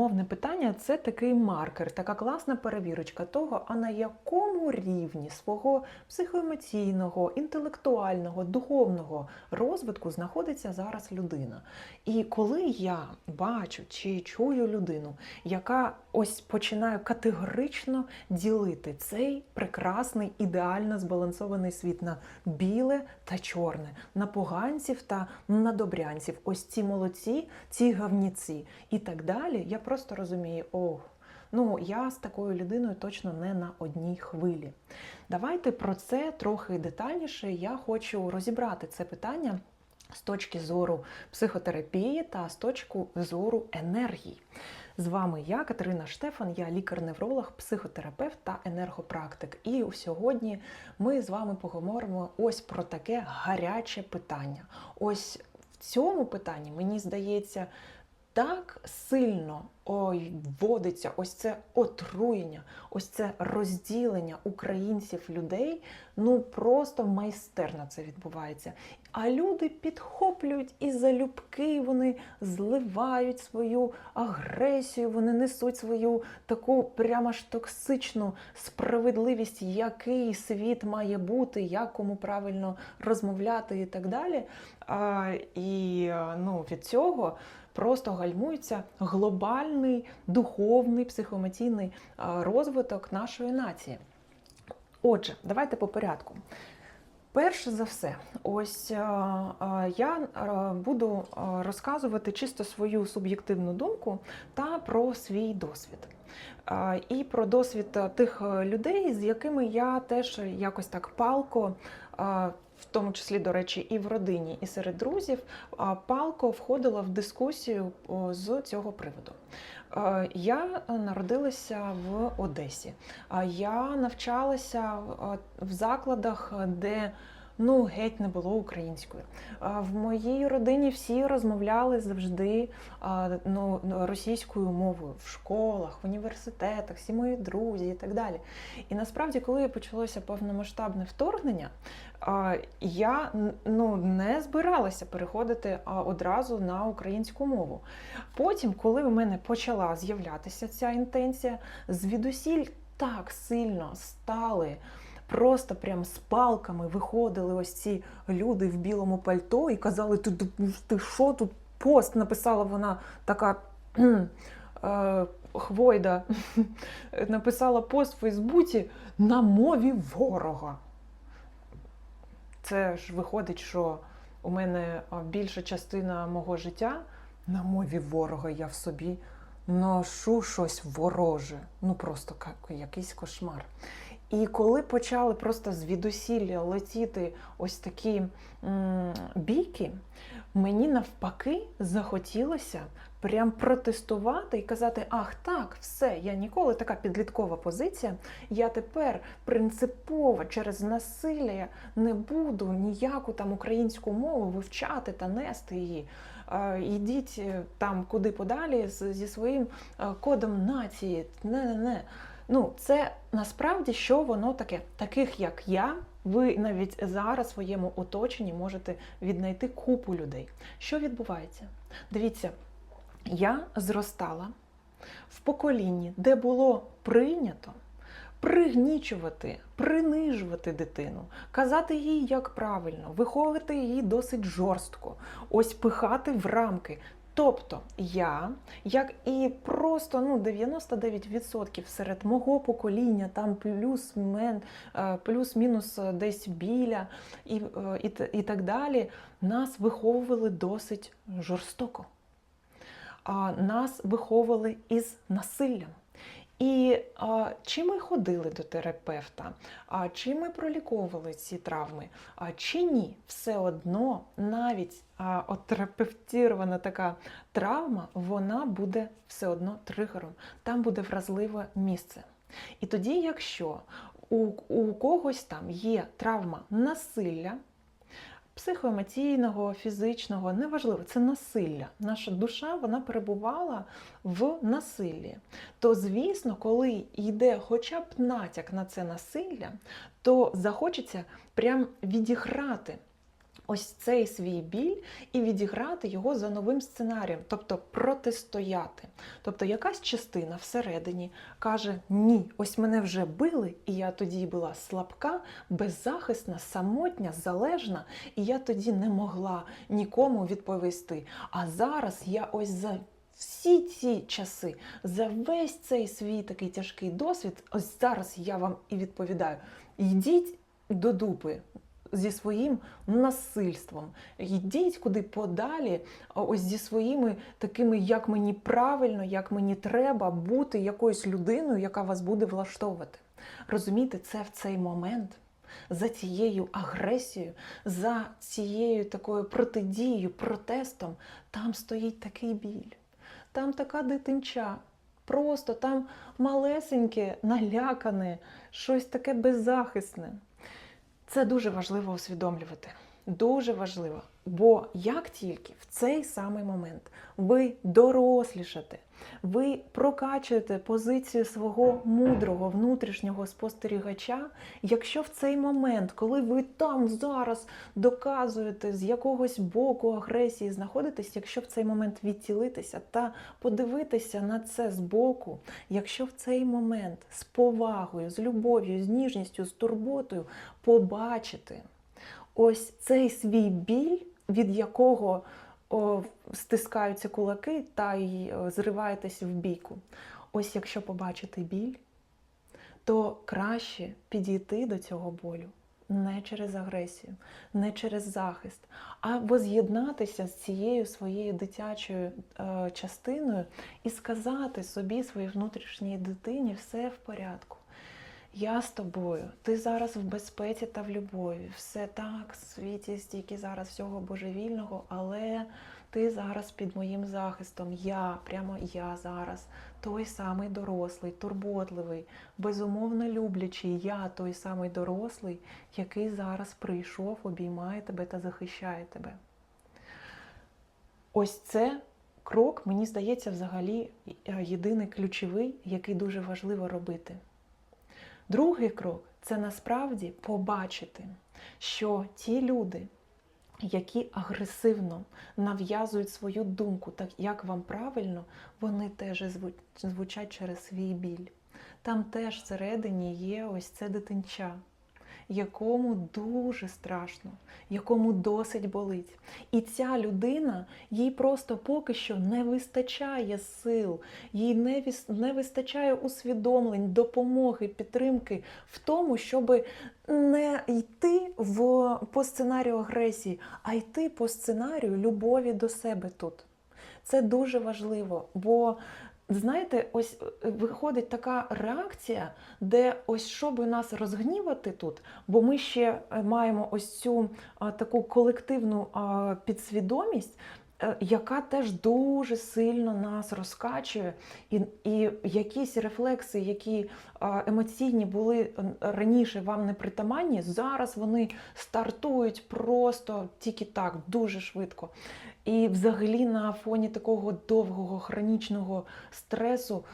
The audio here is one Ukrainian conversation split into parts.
умовне питання це такий маркер, така класна перевірочка того, а на якому рівні свого психоемоційного, інтелектуального, духовного розвитку знаходиться зараз людина. І коли я бачу чи чую людину, яка ось починає категорично ділити цей прекрасний, ідеально збалансований світ на біле та чорне, на поганців та на добрянців, ось ці молодці, ці гавніці і так далі, я просто розумію, ох. Ну, я з такою людиною точно не на одній хвилі. Давайте про це трохи детальніше. Я хочу розібрати це питання з точки зору психотерапії та з точки зору енергії. З вами я, Катерина Штефан, я лікар-невролог, психотерапевт та енергопрактик. І сьогодні ми з вами поговоримо ось про таке гаряче питання. Ось в цьому питанні, мені здається, так сильно ой, вводиться ось це отруєння, ось це розділення українців людей. Ну просто майстерно це відбувається. А люди підхоплюють і залюбки, вони зливають свою агресію, вони несуть свою таку прямо ж токсичну справедливість, який світ має бути, як кому правильно розмовляти і так далі. А, І ну, від цього просто гальмується глобальний духовний психоемоційний розвиток нашої нації. Отже, давайте по порядку. Перше за все, ось я буду розказувати чисто свою суб'єктивну думку та про свій досвід. І про досвід тих людей, з якими я теж якось так палко, в тому числі, до речі, і в родині, і серед друзів, палко входила в дискусію з цього приводу. Я народилася в Одесі. Я навчалася в закладах, де ну геть не було українською. В моїй родині всі розмовляли завжди ну, російською мовою в школах, в університетах, всі мої друзі і так далі. І насправді, коли почалося повномасштабне вторгнення, я ну, не збиралася переходити одразу на українську мову. Потім, коли в мене почала з'являтися ця інтенція, звідусіль так сильно стали. Просто прям з палками виходили ось ці люди в білому пальто і казали: Ти ти що тут пост? Написала вона така е, хвойда, написала пост в Фейсбуці на мові ворога. Це ж виходить, що у мене більша частина мого життя на мові ворога я в собі ношу щось вороже. Ну просто якийсь кошмар. І коли почали просто звідусілля летіти ось такі м, бійки, мені навпаки захотілося прям протестувати і казати: Ах, так, все, я ніколи така підліткова позиція. Я тепер принципово через насилля не буду ніяку там українську мову вивчати та нести її. Йдіть е, там куди подалі зі своїм е, кодом нації. Не-не-не. Ну, це насправді що воно таке? Таких як я, ви навіть зараз в своєму оточенні можете віднайти купу людей. Що відбувається? Дивіться, я зростала в поколінні, де було прийнято пригнічувати, принижувати дитину, казати їй, як правильно, виховувати її досить жорстко, ось пихати в рамки. Тобто я, як і просто ну, 99% серед мого покоління, там е, плюс-мінус десь біля і, е, і, і так далі, нас виховували досить жорстоко. А Нас виховували із насиллям. І а, чи ми ходили до терапевта, а чи ми проліковували ці травми, а чи ні, все одно навіть а, терапевтірована така травма, вона буде все одно тригером, там буде вразливе місце. І тоді, якщо у, у когось там є травма насилля, психоемоційного, фізичного, неважливо, це насилля. Наша душа вона перебувала в насиллі. То, звісно, коли йде хоча б натяк на це насилля, то захочеться прям відіграти ось цей свій біль і відіграти його за новим сценарієм, тобто протистояти. Тобто якась частина всередині каже: Ні, ось мене вже били, і я тоді була слабка, беззахисна, самотня, залежна, і я тоді не могла нікому відповісти. А зараз я ось за. Всі ці часи, за весь цей свій такий тяжкий досвід, ось зараз я вам і відповідаю: йдіть до дупи зі своїм насильством, йдіть куди подалі, ось зі своїми такими, як мені правильно, як мені треба бути якоюсь людиною, яка вас буде влаштовувати. Розумієте, це в цей момент. За цією агресією, за цією такою протидією, протестом, там стоїть такий біль, там така дитинча, просто там малесеньке, налякане, щось таке беззахисне. Це дуже важливо усвідомлювати. Дуже важливо. Бо як тільки в цей самий момент ви дорослішате, ви прокачуєте позицію свого мудрого внутрішнього спостерігача, якщо в цей момент, коли ви там зараз доказуєте з якогось боку агресії знаходитесь, якщо в цей момент відцілитися та подивитися на це збоку, якщо в цей момент з повагою, з любов'ю, з ніжністю, з турботою побачити ось цей свій біль, від якого о, стискаються кулаки та й зриваєтесь в бійку. Ось якщо побачити біль, то краще підійти до цього болю не через агресію, не через захист, а воз'єднатися з цією своєю дитячою е, частиною і сказати собі, своїй внутрішній дитині, все в порядку. Я з тобою, ти зараз в безпеці та в любові. Все так, світі стільки зараз всього божевільного, але ти зараз під моїм захистом. Я, прямо я зараз, той самий дорослий, турботливий, безумовно люблячий, я той самий дорослий, який зараз прийшов, обіймає тебе та захищає тебе. Ось це крок, мені здається, взагалі єдиний ключовий, який дуже важливо робити. Другий крок це насправді побачити, що ті люди, які агресивно нав'язують свою думку, так як вам правильно, вони теж звучать через свій біль. Там теж всередині є ось це дитинча якому дуже страшно, якому досить болить. І ця людина, їй просто поки що не вистачає сил, їй не не вистачає усвідомлень, допомоги, підтримки в тому, щоб не йти в, по сценарію агресії, а йти по сценарію любові до себе тут. Це дуже важливо, бо Знаєте, ось е, виходить така реакція, де ось щоб нас розгнівати тут, бо ми ще е, маємо ось цю а, таку колективну а, підсвідомість, яка теж дуже сильно нас розкачує, і і якісь рефлекси, які емоційні були раніше вам не притаманні, зараз вони стартують просто тільки так, дуже швидко. І взагалі на фоні такого довгого хронічного стресу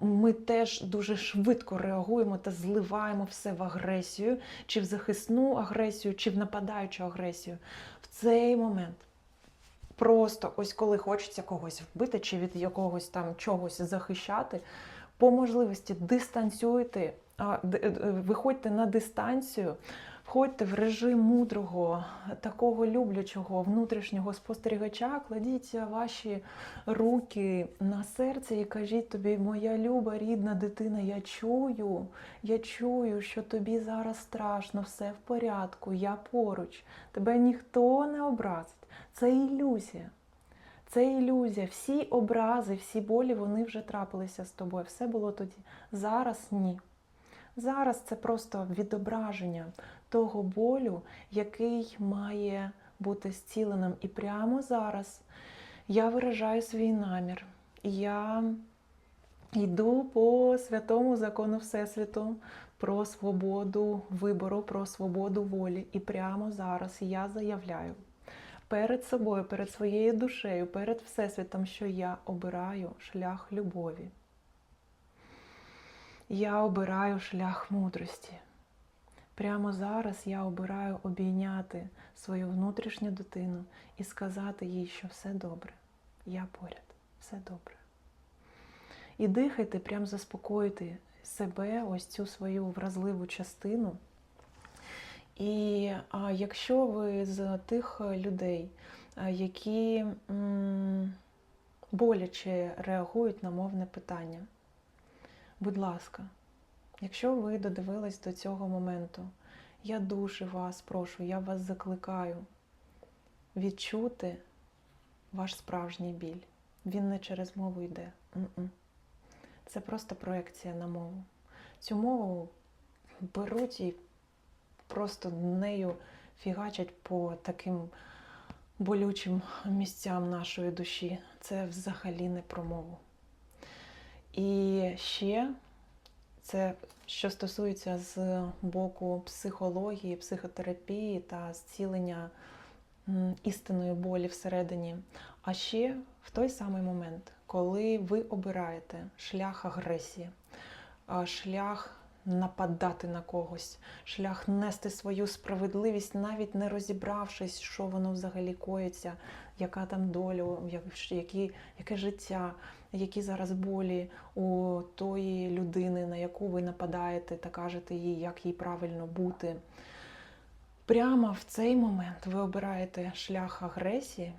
ми теж дуже швидко реагуємо та зливаємо все в агресію, чи в захисну агресію, чи в нападаючу агресію. В цей момент просто ось коли хочеться когось вбити чи від якогось там чогось захищати, по можливості дистанціюйте, е, виходьте на дистанцію, входьте в режим мудрого, такого люблячого внутрішнього спостерігача, кладіть ваші руки на серце і кажіть тобі, моя люба, рідна дитина, я чую, я чую, що тобі зараз страшно, все в порядку, я поруч, тебе ніхто не образить. Це ілюзія. Це ілюзія. Всі образи, всі болі, вони вже трапилися з тобою. Все було тоді. Зараз ні. Зараз це просто відображення того болю, який має бути зціленим. І прямо зараз я виражаю свій намір. Я йду по святому закону Всесвіту про свободу вибору, про свободу волі. І прямо зараз я заявляю перед собою, перед своєю душею, перед Всесвітом, що я обираю шлях любові. Я обираю шлях мудрості. Прямо зараз я обираю обійняти свою внутрішню дитину і сказати їй, що все добре, я поряд, все добре. І дихайте, прям заспокоїти себе, ось цю свою вразливу частину. І а, якщо ви з тих людей, які м, боляче реагують на мовне питання, будь ласка, якщо ви додивились до цього моменту, я дуже вас прошу, я вас закликаю відчути ваш справжній біль. Він не через мову йде. Це просто проекція на мову. Цю мову беруть і просто нею фігачать по таким болючим місцям нашої душі. Це взагалі не про мову. І ще це, що стосується з боку психології, психотерапії та зцілення істинної болі всередині. А ще в той самий момент, коли ви обираєте шлях агресії, шлях нападати на когось, шлях нести свою справедливість, навіть не розібравшись, що воно взагалі коїться, яка там доля, які, яке життя, які зараз болі у тої людини, на яку ви нападаєте та кажете їй, як їй правильно бути. Прямо в цей момент ви обираєте шлях агресії,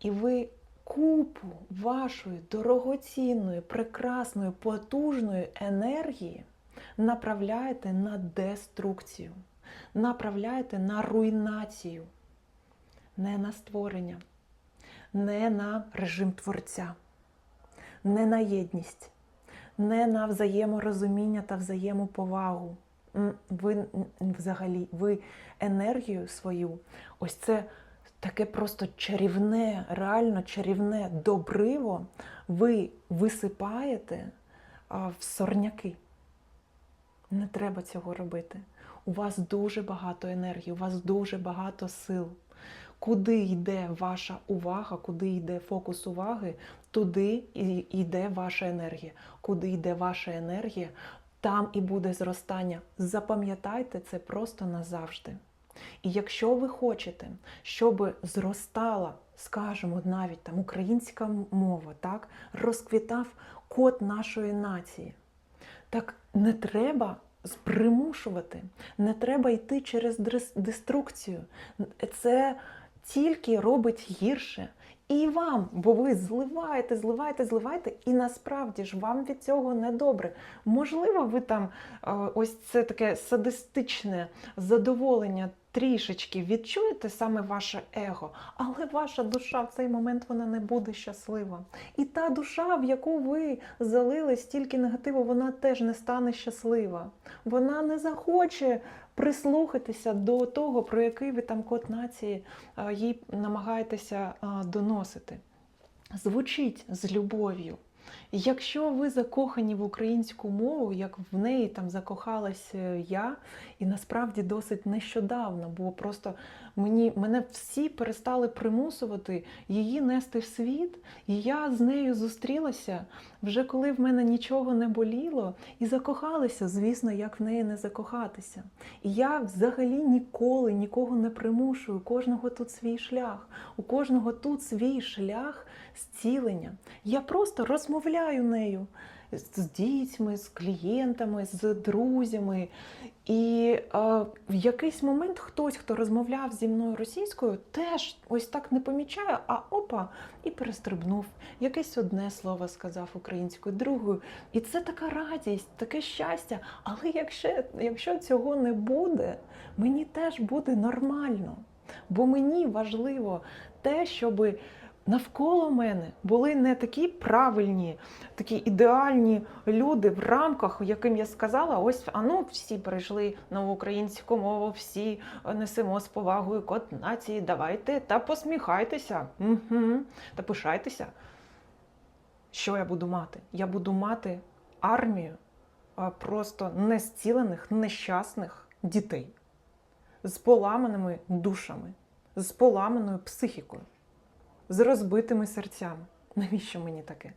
і ви купу вашої дорогоцінної, прекрасної, потужної енергії направляєте на деструкцію, направляєте на руйнацію, не на створення, не на режим творця, не на єдність, не на взаєморозуміння та взаємоповагу. Ви взагалі, ви енергію свою, ось це таке просто чарівне, реально чарівне добриво, ви висипаєте в сорняки. Не треба цього робити. У вас дуже багато енергії, у вас дуже багато сил. Куди йде ваша увага, куди йде фокус уваги, туди і йде ваша енергія. Куди йде ваша енергія, там і буде зростання. Запам'ятайте це просто назавжди. І якщо ви хочете, щоб зростала, скажімо, навіть там українська мова, так, розквітав код нашої нації, так не треба примушувати, не треба йти через деструкцію. Це тільки робить гірше. І вам, бо ви зливаєте, зливаєте, зливаєте, і насправді ж вам від цього не добре. Можливо, ви там е, ось це таке садистичне задоволення трішечки відчуєте саме ваше его, але ваша душа в цей момент вона не буде щаслива. І та душа, в яку ви залили стільки негативу, вона теж не стане щаслива. Вона не захоче прислухатися до того, про який ви там код нації е, їй намагаєтеся е, доносити. Звучить з любов'ю. Якщо ви закохані в українську мову, як в неї там закохалась е, я, і насправді досить нещодавно, бо просто мені, мене всі перестали примусувати її нести в світ, і я з нею зустрілася вже коли в мене нічого не боліло, і закохалася, звісно, як в неї не закохатися. І я взагалі ніколи нікого не примушую. У кожного тут свій шлях, у кожного тут свій шлях зцілення. Я просто розмовляю нею з дітьми, з клієнтами, з друзями. І е, в якийсь момент хтось, хто розмовляв зі мною російською, теж ось так не помічає, а опа, і перестрибнув. Якесь одне слово сказав українською, другою. І це така радість, таке щастя. Але якщо, якщо цього не буде, мені теж буде нормально. Бо мені важливо те, щоби навколо мене були не такі правильні, такі ідеальні люди в рамках, яким я сказала, ось а ну всі перейшли на українську мову, всі несемо з повагою код нації. Давайте та посміхайтеся, угу, та пишайтеся. Що я буду мати? Я буду мати армію просто незцілених, нещасних дітей з поламаними душами, з поламаною психікою з розбитими серцями. Навіщо мені таке?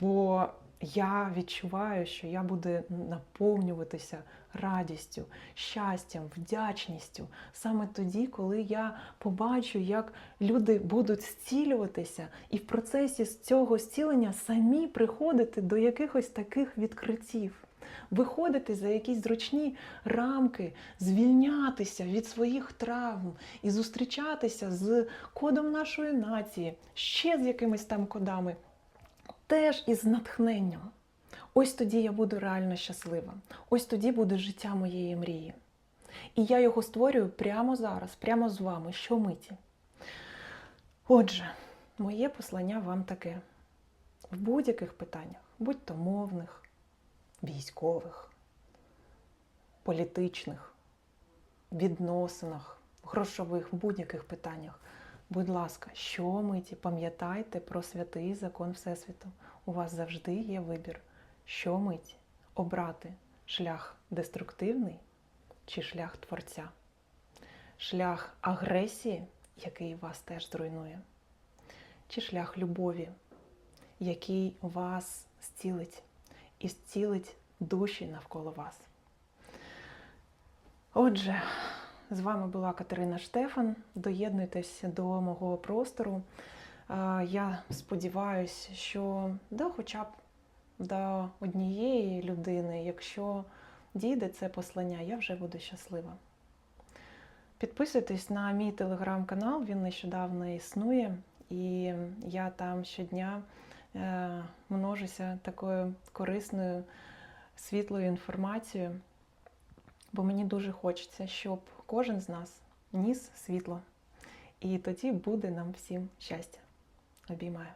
Бо я відчуваю, що я буду наповнюватися радістю, щастям, вдячністю саме тоді, коли я побачу, як люди будуть зцілюватися, і в процесі цього зцілення самі приходити до якихось таких відкриттів. Виходити за якісь зручні рамки, звільнятися від своїх травм і зустрічатися з кодом нашої нації, ще з якимись там кодами, теж із натхненням. Ось тоді я буду реально щаслива. Ось тоді буде життя моєї мрії. І я його створюю прямо зараз, прямо з вами, щомиті. Отже, моє послання вам таке: в будь-яких питаннях, будь то мовних, військових, політичних, відносинах, грошових, будь-яких питаннях. Будь ласка, щомиті пам'ятайте про святий закон Всесвіту. У вас завжди є вибір, щомиті обрати шлях деструктивний чи шлях творця, шлях агресії, який вас теж зруйнує, чи шлях любові, який вас зцілить і зцілить душі навколо вас. Отже, з вами була Катерина Штефан. Доєднуйтесь до мого простору. Я сподіваюся, що до хоча б до однієї людини, якщо дійде це послання, я вже буду щаслива. Підписуйтесь на мій телеграм-канал, він нещодавно існує, і я там щодня множуся такою корисною світлою інформацією, бо мені дуже хочеться, щоб кожен з нас ніс світло. І тоді буде нам всім щастя. Обіймаю.